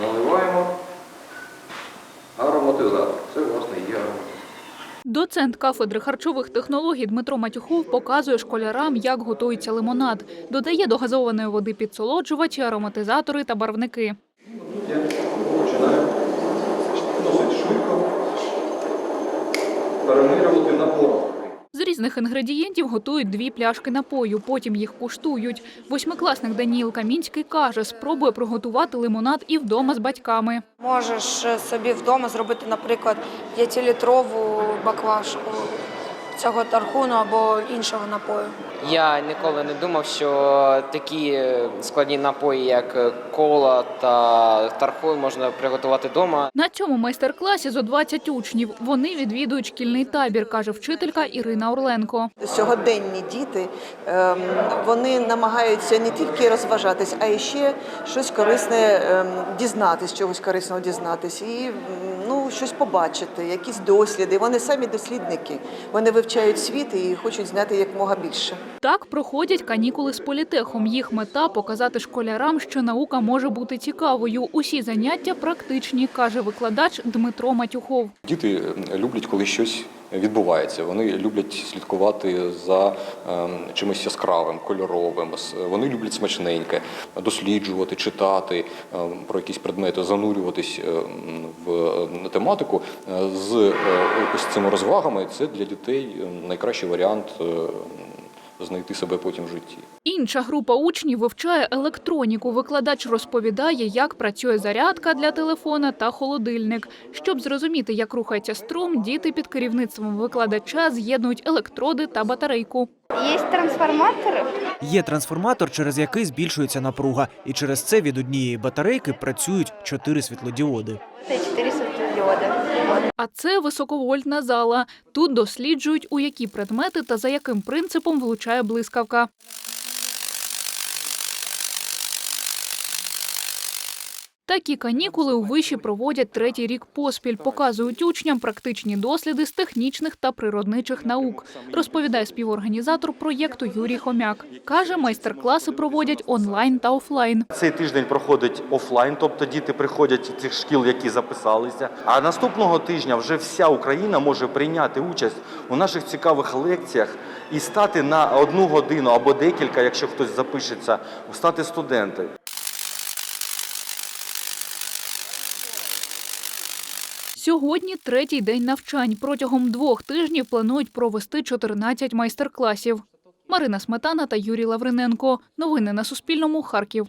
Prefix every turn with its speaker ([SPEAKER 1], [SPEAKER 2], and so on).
[SPEAKER 1] Наливаємо ароматизатор. Це, власне, є ароматизатор.
[SPEAKER 2] Доцент кафедри харчових технологій Дмитро Матюхов показує школярам, як готується лимонад. Додає до газованої води підсолоджувачі, ароматизатори та барвники.
[SPEAKER 1] Я починаю досить швидко перемирювати на порох.
[SPEAKER 2] З різних інгредієнтів готують дві пляшки напою, потім їх куштують. Восьмикласник Даніїл Камінський каже, спробує приготувати лимонад і вдома з батьками.
[SPEAKER 3] Можеш е, собі вдома зробити, наприклад, 5-літрову баклажку цього тархуну або іншого напою.
[SPEAKER 4] Я ніколи не думав, що такі е, складні напої, як е, кола та тархун, можна приготувати вдома.
[SPEAKER 2] На цьому майстер-класі зо 20 учнів. Вони відвідують шкільний табір, каже вчителька Ірина Орленко.
[SPEAKER 5] Сьогоденні діти ем, вони намагаються не тільки розважатись, а й ще щось корисне ем, дізнатись, чогось корисного дізнатись, і ну щось побачити, якісь досліди. Вони самі дослідники. Вони вивчають світ і хочуть знати якмога більше.
[SPEAKER 2] Так проходять канікули з політехом. Їх мета показати школярам, що наука може бути цікавою. Усі заняття практичні, каже викладач Дмитро Матюхов.
[SPEAKER 6] Діти е, люблять, коли щось відбувається. Вони люблять слідкувати за ем, чимось яскравим, кольоровим. Вони люблять смачненьке, досліджувати, читати ем, про якісь предмети, занурюватись ем, в тематику. З е, ось цими розвагами це для дітей найкращий варіант знайти себе потім в житті.
[SPEAKER 2] Інша група учнів вивчає електроніку. Викладач розповідає, як працює зарядка для телефона та холодильник. Щоб зрозуміти, як рухається струм, діти під керівництвом викладача з'єднують електроди та батарейку.
[SPEAKER 7] Есть трансформаторы.
[SPEAKER 8] Є трансформатор, через який збільшується напруга, і через це від однієї батарейки працюють чотири світлодіоди.
[SPEAKER 7] Это 4 светодиода.
[SPEAKER 2] А це високовольтна зала. Тут досліджують, у які предмети та за яким принципом влучає блискавка. Такі канікули у виші проводять третій рік поспіль. Показують учням практичні досліди з технічних та природничих наук. Розповідає співорганізатор проєкту Юрій Хомяк. Каже, майстер-класи проводять онлайн та офлайн.
[SPEAKER 9] Цей тиждень проходить офлайн, тобто діти приходять з тих шкіл, які записалися. А наступного тижня вже вся Україна може прийняти участь у наших цікавих лекціях і стати на одну годину або декілька, якщо хтось запишеться, стати студенти.
[SPEAKER 2] Сьогодні третій день навчань. Протягом двох тижнів планують провести 14 майстер-класів. Марина Сметана та Юрій Лавриненко. Новини на Суспільному. Харків.